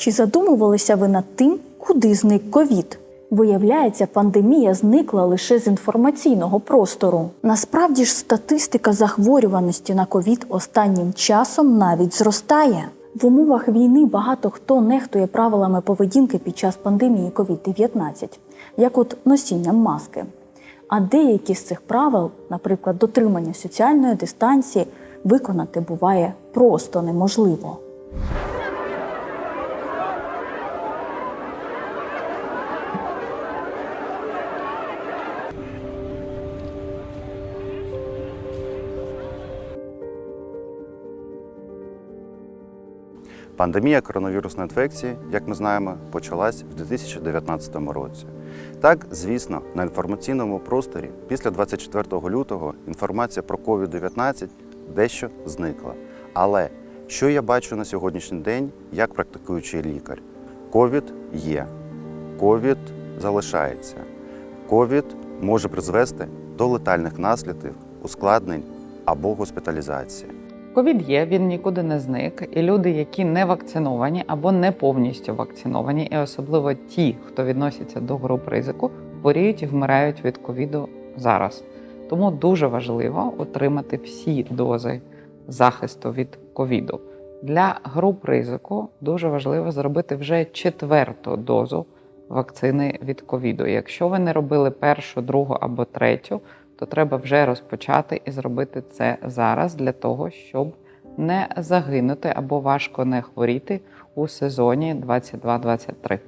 Чи задумувалися ви над тим, куди зник ковід? Виявляється, пандемія зникла лише з інформаційного простору. Насправді ж статистика захворюваності на ковід останнім часом навіть зростає. В умовах війни багато хто нехтує правилами поведінки під час пандемії COVID-19, як от носінням маски. А деякі з цих правил, наприклад, дотримання соціальної дистанції, виконати буває просто неможливо. Пандемія коронавірусної інфекції, як ми знаємо, почалась в 2019 році. Так, звісно, на інформаційному просторі після 24 лютого інформація про COVID-19 дещо зникла. Але що я бачу на сьогоднішній день як практикуючий лікар? COVID є, COVID залишається. COVID може призвести до летальних наслідків, ускладнень або госпіталізації. Ковід є, він нікуди не зник, і люди, які не вакциновані або не повністю вакциновані, і особливо ті, хто відноситься до груп ризику, хворіють і вмирають від ковіду зараз. Тому дуже важливо отримати всі дози захисту від ковіду. Для груп ризику дуже важливо зробити вже четверту дозу вакцини від ковіду. Якщо ви не робили першу, другу або третю, то треба вже розпочати і зробити це зараз для того, щоб не загинути або важко не хворіти у сезоні 22-23.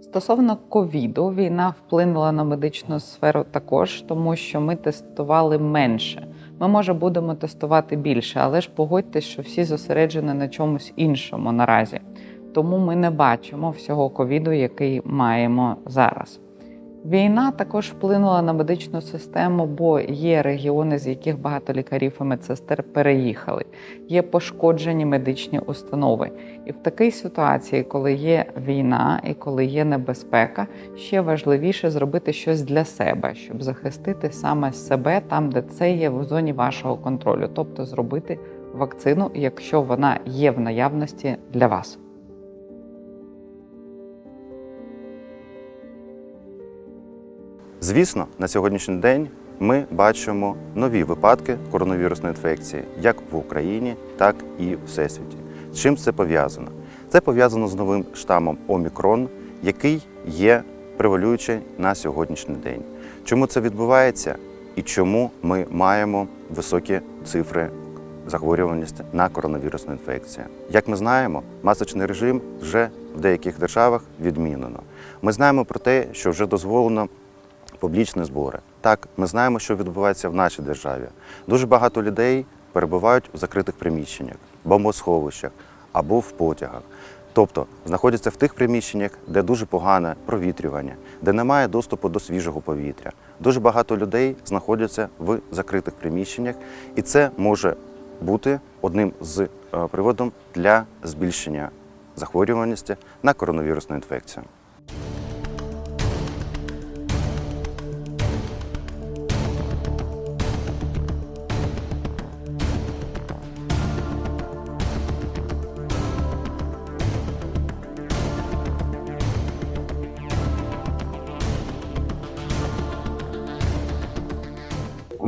Стосовно ковіду, війна вплинула на медичну сферу також, тому що ми тестували менше. Ми, може, будемо тестувати більше, але ж погодьтесь, що всі зосереджені на чомусь іншому наразі. Тому ми не бачимо всього ковіду, який маємо зараз. Війна також вплинула на медичну систему, бо є регіони, з яких багато лікарів і медсестер переїхали, є пошкоджені медичні установи. І в такій ситуації, коли є війна і коли є небезпека, ще важливіше зробити щось для себе, щоб захистити саме себе там, де це є в зоні вашого контролю, тобто зробити вакцину, якщо вона є в наявності для вас. Звісно, на сьогоднішній день ми бачимо нові випадки коронавірусної інфекції як в Україні, так і в всесвіті. З чим це пов'язано? Це пов'язано з новим штамом Омікрон, який є превалюючий на сьогоднішній день. Чому це відбувається і чому ми маємо високі цифри захворюваності на коронавірусну інфекцію? Як ми знаємо, масочний режим вже в деяких державах відмінено. Ми знаємо про те, що вже дозволено публічні збори. Так, ми знаємо, що відбувається в нашій державі. Дуже багато людей перебувають у закритих приміщеннях, бомбосховищах або в потягах. Тобто знаходяться в тих приміщеннях, де дуже погане провітрювання, де немає доступу до свіжого повітря. Дуже багато людей знаходяться в закритих приміщеннях, і це може бути одним з е, приводом для збільшення захворюваності на коронавірусну інфекцію.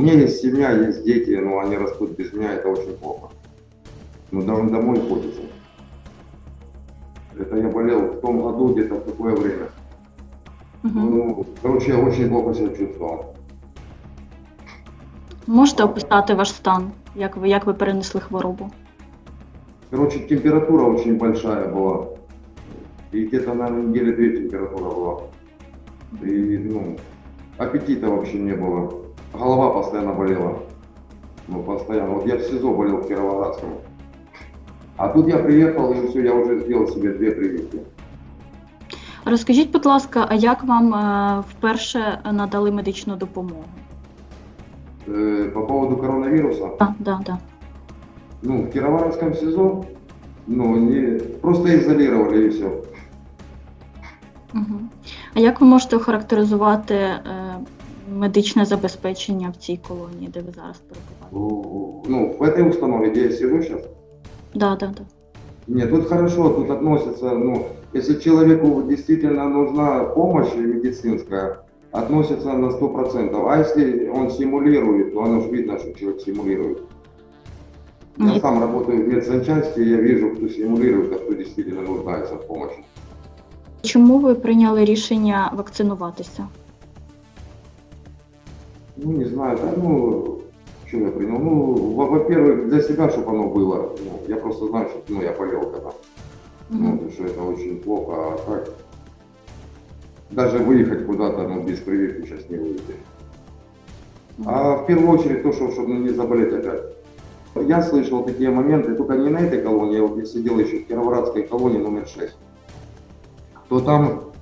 Меня есть семья, есть дети, но они растут без меня, это очень плохо. Ну, даже домой ходится. Это я болел в том году, где-то в такое время. Ну, короче, я очень плохо себя чувствовал. Можете описати ваш стан, як ви, як ви перенесли хворобу? Короче, температура очень большая была. И где-то на неделе две температура была. И, ну, аппетита вообще не было. Голова постоянно болела. Ну, постоянно. Вот я в СИЗО болел в Кировоградском. А тут я приехал, и все, я уже сделал себе две прививки. Розкажіть, будь ласка, а як вам е, вперше надали медичну допомогу? Э, по поводу коронавируса. Так, да, да. Ну, в Кировоградском СИЗО, ну, не, просто изолировали и все. Угу. А як ви можете охарактеризувати е, медичне забезпечення в цій колонії, де ви зараз перебуваєте? Ну, в этой установе, где я сижу сейчас, Да, да, да. Нет, тут хорошо, тут относятся, ну, если человеку действительно нужна помощь медицинская, относятся на 100%. А если он симулирует, то оно же видно, что человек симулирует. Я Ні. сам работаю в медсанчасти, я вижу, кто симулирует, а кто действительно нуждается в помощи. Чому ви прийняли рішення вакцинуватися? Ну, не знаю, да, ну, что я принял? Ну, во- во-первых, для себя, чтобы оно было. Ну, я просто знаю, что ну, я болел когда. Ну, что это очень плохо, а так даже выехать куда-то, ну, без прививки сейчас не выйдешь. А в первую очередь то, что, чтобы не заболеть опять. Я слышал такие моменты, только не на этой колонии, я вот я сидел еще в Кировоградской колонии номер 6, то там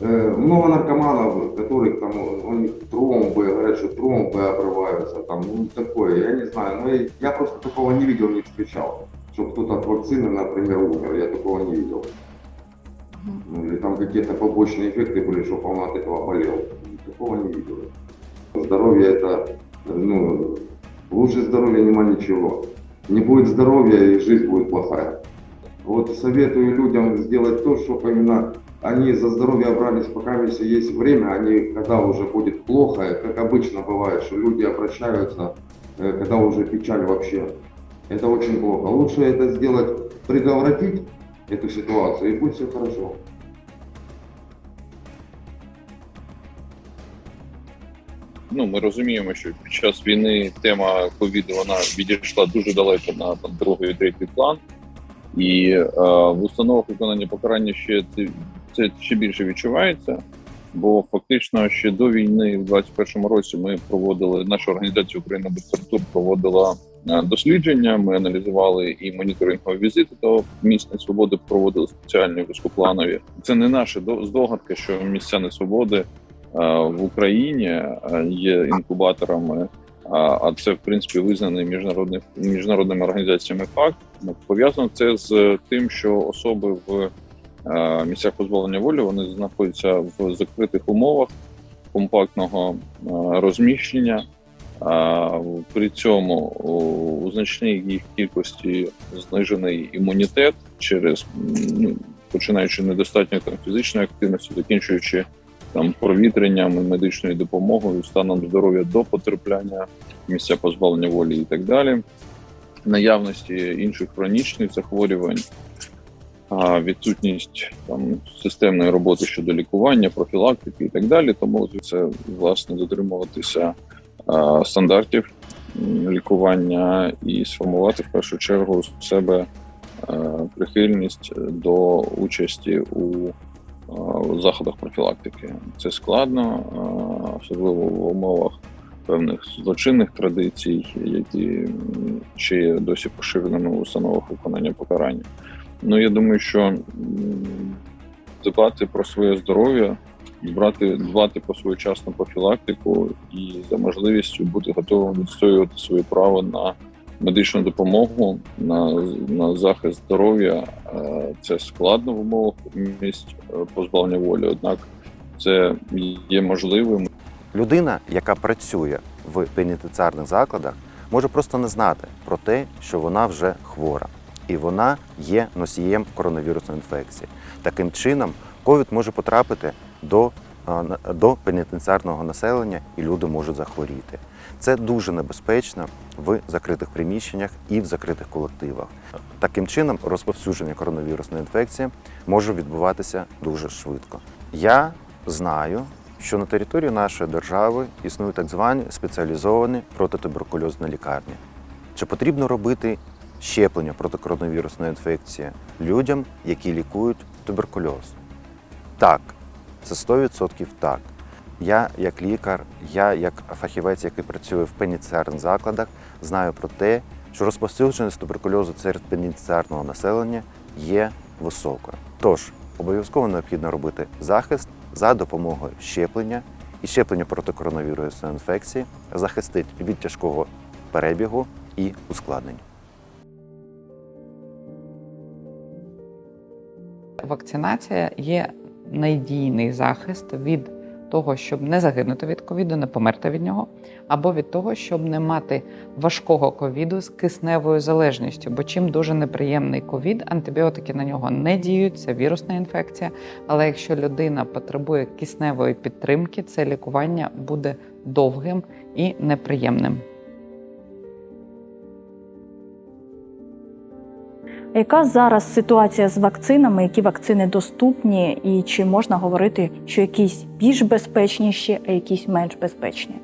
много наркоманов, которых там, у них тромбы, говорят, что тромбы обрываются, там, ну, такое, я не знаю, но я, я просто такого не видел, не встречал, что кто-то от вакцины, например, умер, я такого не видел. Ну, или там какие-то побочные эффекты были, что он от этого болел. Такого не видел. Здоровье это, ну, лучше здоровья нема ничего. Не будет здоровья и жизнь будет плохая. Вот советую людям сделать то, чтобы именно они за здоровье брались, пока если есть время, они, когда уже будет плохо, как обычно бывает, что люди обращаются, э, когда уже печаль вообще. Это очень плохо. Лучше это сделать, предотвратить эту ситуацию, и будет все хорошо. ну, ми розуміємо, що під час війни тема ковіду вона відійшла дуже далеко на там другий третій план, і е, в установах виконання покарання ще це, це ще більше відчувається. Бо фактично ще до війни, в 2021 році, ми проводили наша організація Україна без тортур проводила е, дослідження. Ми аналізували і моніторингові візити до місць несвободи, проводили спеціальні вузькопланові. Це не наша до- здогадка, що місця несвободи е, в Україні е, є інкубаторами, а це в принципі визнаний міжнародних міжнародними організаціями факт. Пов'язано це з тим, що особи в місцях позбавлення волі вони знаходяться в закритих умовах компактного е, розміщення. При цьому у- значній їх кількості знижений імунітет через ну, починаючи недостатньо там фізичної активності, закінчуючи там провітренням і медичною допомогою, станом здоров'я до потрапляння місця позбавлення волі і так далі, наявності інших хронічних захворювань, відсутність там системної роботи щодо лікування, профілактики і так далі. Тому це власне дотримуватися стандартів лікування і сформувати в першу чергу в себе прихильність до участі у заходах профілактики. Це складно, особливо в умовах певних злочинних традицій, які ще досі поширеними в установах виконання покарання. Ну я думаю, що дбати про своє здоров'я, брати, дбати про своєчасну профілактику і за можливістю бути готовим відстоювати своє право на медичну допомогу, на, на захист здоров'я. Е, Це складно в умовах місць е, позбавлення волі, однак це є можливим Людина, яка працює в пенітенціарних закладах, може просто не знати про те, що вона вже хвора, і вона є носієм коронавірусної інфекції. Таким чином, ковід може потрапити до, до пенітенціарного населення, і люди можуть захворіти. Це дуже небезпечно в закритих приміщеннях і в закритих колективах. Таким чином, розповсюдження коронавірусної інфекції може відбуватися дуже швидко. Я знаю, що на території нашої держави існують так звані спеціалізовані протитуберкульозні лікарні. Чи потрібно робити щеплення проти коронавірусної інфекції людям, які лікують туберкульоз? Так, це 100% так. Я, як лікар, я як фахівець, який працює в пенітенціарних закладах, знаю про те, що розповсюдженість туберкульозу серед пенітенціарного населення є високою. Тож обов'язково необхідно робити захист за допомогою щеплення, і щеплення проти коронавірусної інфекції захистить від тяжкого перебігу і ускладнень. Вакцинація є надійний захист від того, щоб не загинути від ковіду, не померти від нього, або від того, щоб не мати важкого ковіду з кисневою залежністю. Бо чим дуже неприємний ковід, антибіотики на нього не діють, це вірусна інфекція. Але якщо людина потребує кисневої підтримки, це лікування буде довгим і неприємним. Яка зараз ситуація з вакцинами? Які вакцини доступні, і чи можна говорити, що якісь більш безпечніші, а якісь менш безпечні?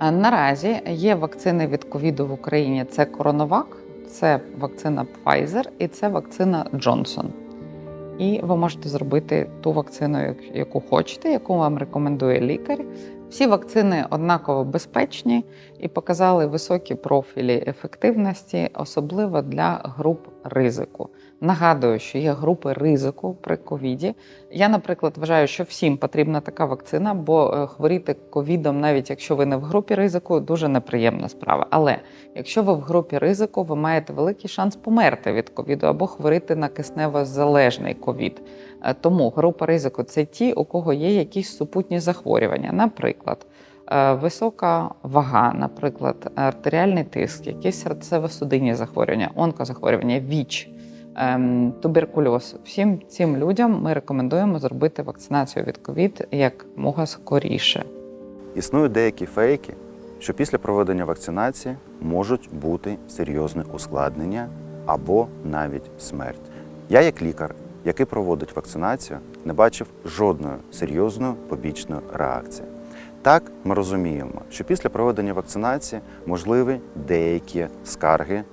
Наразі є вакцини від ковіду в Україні. Це Коронавак, це вакцина Pfizer і це вакцина Johnson. І ви можете зробити ту вакцину, яку хочете, яку вам рекомендує лікар. Всі вакцини однаково безпечні і показали високі профілі ефективності, особливо для груп ризику. Нагадую, що є групи ризику при ковіді. Я, наприклад, вважаю, що всім потрібна така вакцина, бо е, хворіти ковідом, навіть якщо ви не в групі ризику, дуже неприємна справа. Але якщо ви в групі ризику, ви маєте великий шанс померти від ковіду або хворіти на киснево-залежний ковід. Е, Тому група ризику це ті, у кого є якісь супутні захворювання, наприклад. е, Висока вага, наприклад, артеріальний тиск, якісь серцево-судинні захворювання, онкозахворювання, ВІЧ, ем, туберкульоз. Всім цим людям ми рекомендуємо зробити вакцинацію від ковід якомога скоріше. Існують деякі фейки, що після проведення вакцинації можуть бути серйозні ускладнення або навіть смерть. Я, як лікар, який проводить вакцинацію, не бачив жодної серйозної побічної реакції. Так, ми розуміємо, що після проведення вакцинації можливі деякі скарги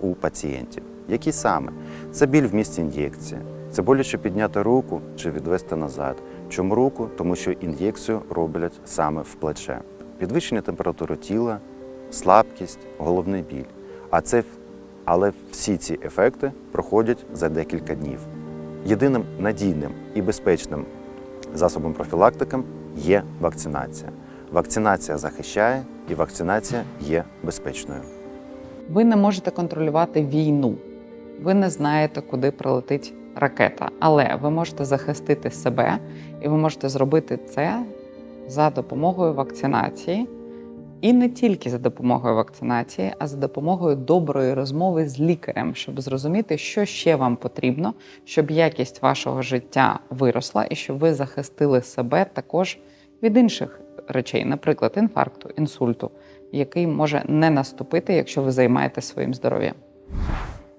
у пацієнтів. Які саме? Це біль в місці ін'єкції, це боляче підняти руку чи відвести назад. Чому руку? Тому що ін'єкцію роблять саме в плече. Підвищення температури тіла, слабкість, головний біль. А це, але всі ці ефекти проходять за декілька днів. Єдиним надійним і безпечним засобом профілактики є вакцинація. Вакцинація захищає і вакцинація є безпечною. Ви не можете контролювати війну. Ви не знаєте, куди прилетить ракета, але ви можете захистити себе, і ви можете зробити це за допомогою вакцинації. І не тільки за допомогою вакцинації, а за допомогою доброї розмови з лікарем, щоб зрозуміти, що ще вам потрібно, щоб якість вашого життя виросла і щоб ви захистили себе також від інших речей, наприклад, інфаркту, інсульту, який може не наступити, якщо ви займаєтесь своїм здоров'ям.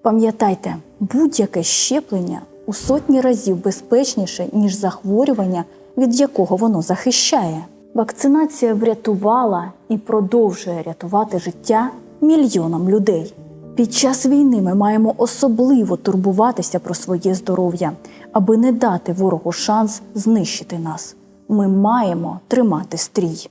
Пам'ятайте, будь-яке щеплення у сотні разів безпечніше, ніж захворювання, від якого воно захищає. Вакцинація врятувала і продовжує рятувати життя мільйонам людей. Під час війни ми маємо особливо турбуватися про своє здоров'я, аби не дати ворогу шанс знищити нас. Ми маємо тримати стрій.